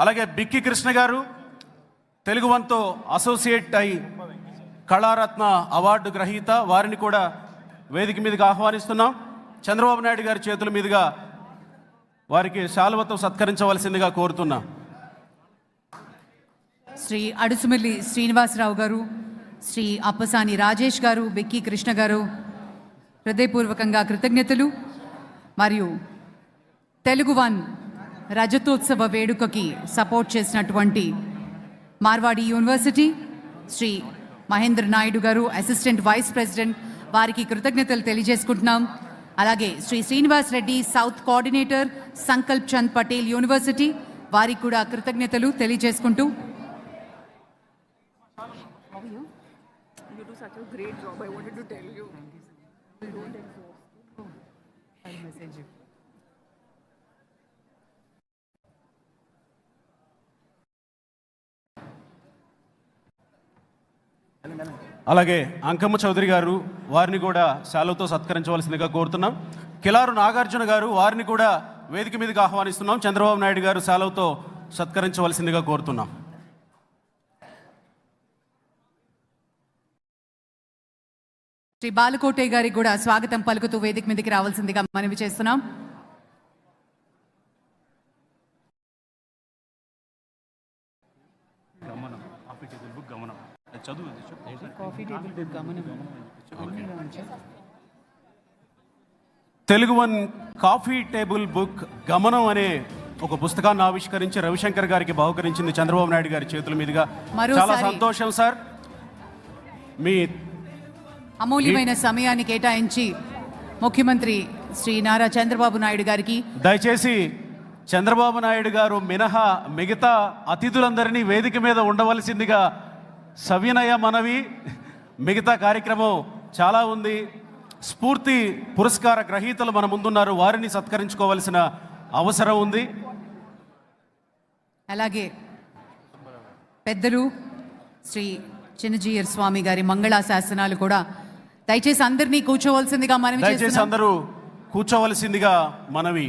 అలాగే బిక్కి కృష్ణ గారు తెలుగు వన్తో అసోసియేట్ అయి కళారత్న అవార్డు గ్రహీత వారిని కూడా వేదిక మీదకి ఆహ్వానిస్తున్నాం. చంద్రబాబు నాయుడు గారి చేతుల మీదుగా వారికి శాలువతో సత్కరించవలసిందిగా కోరుతున్నాం. శ్రీ అడుసుమిల్లి శ్రీనివాసరావు గారు శ్రీ అప్పసాని రాజేష్ గారు బిక్కి కృష్ణ గారు హృదయపూర్వకంగా కృతజ్ఞతలు. మరియు తెలుగు వన్ రజతోత్సవ వేడుకకి సపోర్ట్ చేసినటువంటి Marwadi university Shri Mahendra Naidu garu assistant vice president వారికి కృతజ్ఞతలు తెలియజేసుకుంటున్నాం. అలాగే Shri Srinivas Reddy south coordinator Sankalp Chand Patel university వారికి కూడా కృతజ్ఞతలు తెలియజేసుకుంటూ. You? Great job. I wanted to tell you. అలాగే అంకమ్మ చౌదరి గారు వారిని కూడా శాలువతో సత్కరించవలసిందిగా కోరుతున్నాం. కిలారు నాగార్జున గారు వారిని కూడా వేదిక మీదకి ఆహ్వానిస్తున్నాం. చంద్రబాబు నాయుడు గారు శాలువతో సత్కరించవలసిందిగా కోరుతున్నాం. శ్రీ బాలకోటే గారికి కూడా స్వాగతం పలుకుతూ వేదిక మీదకి రావాల్సిందిగా మనవి చేస్తున్నాం. Telugu one coffee table book Gamanam అనే ఒక పుస్తకాన్ని ఆవిష్కరించి రవిశంకర్ గారికి బహుకరించింది చంద్రబాబు నాయుడు గారి చేతుల మీదుగా. చాలా సంతోషం సార్. మీ అమూల్యమైన సమయాన్ని కేటాయించి ముఖ్యమంత్రి శ్రీ నారా చంద్రబాబు నాయుడు గారికి దయచేసి చంద్రబాబు నాయుడు గారు మినహా మిగతా అతిథులందరినీ వేదిక మీద ఉండవలసిందిగా సవినయ మనవి మిగతా కార్యక్రమం చాలా ఉంది. స్ఫూర్తి పురస్కార గ్రహీతలు మన ముందున్నారు. వారిని సత్కరించుకోవలసిన అవసరం ఉంది. అలాగే పెద్దలు శ్రీ చిన్నజీయర్ స్వామి గారి మంగళా శాసనాలు కూడా దయచేసి అందరినీ కూర్చోవలసిందిగా మనవి దయచేసి అందరూ కూర్చోవలసిందిగా మనవి